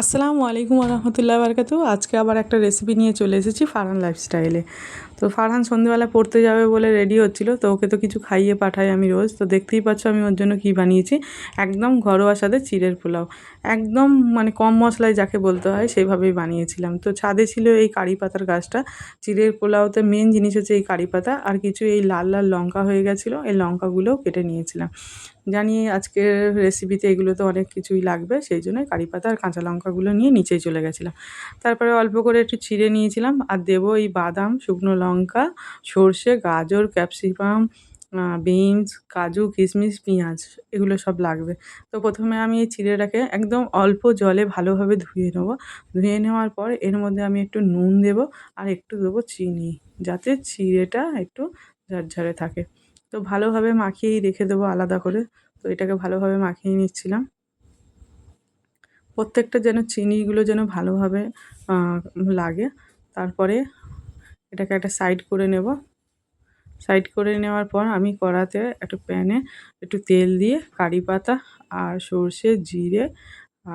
আসসালামু আলাইকুম রহমতুল্লাহ বারকাতু। আজকে আবার একটা রেসিপি নিয়ে চলে এসেছি ফারহান লাইফস্টাইলে তো ফারহান সন্ধ্যেবেলা পড়তে যাবে বলে রেডি হচ্ছিল, তো ওকে তো কিছু খাইয়ে পাঠাই আমি রোজ। তো দেখতেই পাচ্ছ আমি ওর জন্য কী বানিয়েছি। একদম ঘরোয়া স্বাদে চিড়ের পোলাও। একদম মানে কম মশলায় যাকে বলতে হয় সেইভাবেই বানিয়েছিলাম। তো ছাদে ছিল এই কারি পাতার গাছটা। চিড়ের পোলাওতে মেন জিনিস হচ্ছে এই কারি পাতা। আর কিছু এই লাল লাল লঙ্কা হয়ে গেছিল, এই লঙ্কাগুলোও কেটে নিয়েছিলাম। জানি আজকের রেসিপিতে এগুলো তো অনেক কিছুই লাগবে, সেই জন্য কারি পাতা আর কাঁচা লঙ্কাগুলো নিয়ে নিচেই চলে গেছিলাম। তারপরে অল্প করে একটু ছিঁড়ে নিয়েছিলাম আর দেবো এই বাদাম, শুকনো লঙ্কা, সর্ষে, গাজর, ক্যাপসিকাম বিনস, কাজু, কিশমিশ, পেঁয়াজ, এগুলো সব লাগবে। তো প্রথমে আমি এই চিড়েটাকে একদম অল্প জলে ভালোভাবে ধুয়ে নেব। ধুয়ে নেওয়ার পর এর মধ্যে আমি একটু নুন দেবো আর একটু দেবো চিনি, যাতে চিড়েটা একটু ঝরঝরে থাকে। তো ভালোভাবে মাখিয়েই রেখে দেবো আলাদা করে। তো এটাকে ভালোভাবে মাখিয়ে নিচ্ছিলাম। প্রত্যেকটা যেন চিনিগুলো যেন ভালোভাবে লাগে। তারপরে এটাকে একটা সাইড করে নেব। সাইড করে নেওয়ার পর আমি কড়াতে একটা প্যানে একটু তেল দিয়ে কারি পাতা আর সর্ষে, জিরে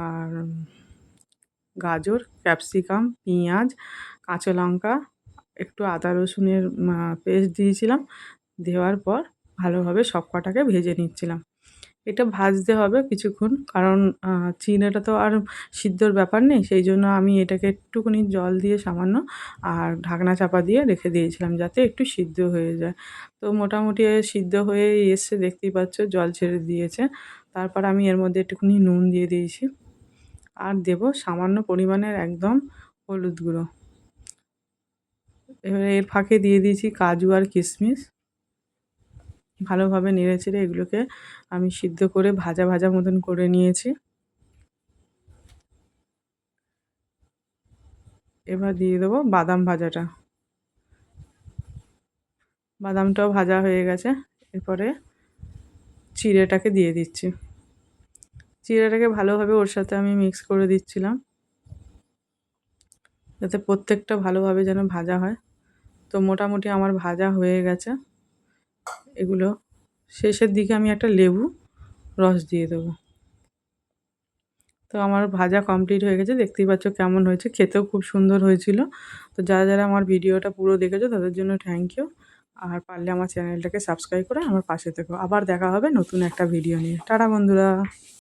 আর গাজর, ক্যাপসিকাম, পেঁয়াজ, কাঁচা লঙ্কা, একটু আদা রসুনের পেস্ট দিয়েছিলাম। দেওয়ার পর ভালোভাবে সব কটাকে ভেজে নিচ্ছিলাম। এটা ভাজতে হবে কিছুক্ষণ। কারণ চিনেটা তো আর সিদ্ধর ব্যাপার নেই, সেই জন্য আমি এটাকে একটুখানি জল দিয়ে সামান্য আর ঢাকনা চাপা দিয়ে রেখে দিয়েছিলাম যাতে একটু সিদ্ধ হয়ে যায়। তো মোটামুটি সিদ্ধ হয়ে এসছে, দেখতেই পাচ্ছ জল ছেড়ে দিয়েছে। তারপর আমি এর মধ্যে একটুখানি নুন দিয়ে দিয়েছি। আর দেব সামান্য পরিমাণের একদম হলুদ গুঁড়ো। এবারে এর ফাঁকে দিয়ে দিয়েছি কাজু আর কিশমিশ। ভালোভাবে নেড়ে চেড়ে এগুলোকে আমি সিদ্ধ করে ভাজা ভাজা মতন করে নিয়েছি। এবার দিয়ে দেবো বাদাম ভাজাটা। বাদামটাও ভাজা হয়ে গেছে। এরপরে চিড়েটাকে দিয়ে দিচ্ছি। চিড়েটাকে ভালোভাবে ওর সাথে আমি মিক্স করে দিচ্ছিলাম। যাতে প্রত্যেকটা ভালোভাবে যেন ভাজা হয়। তো মোটামুটি আমার ভাজা হয়ে গেছে। এগুলো। শেষের দিকে আমি একটা লেবু রস দিয়ে দেবো। তো আমার ভাজা কমপ্লিট হয়ে গেছে। দেখতেই পাচ্ছ কেমন হয়েছে। খেতেও খুব সুন্দর হয়েছিল। তো যারা যারা আমার ভিডিওটা পুরো দেখেছ, তাদের জন্য থ্যাংক ইউ আর পারলে আমার চ্যানেলটাকে সাবস্ক্রাইব করে আমার পাশে থেকো। আবার দেখা হবে নতুন একটা ভিডিও নিয়ে। টাটা বন্ধুরা।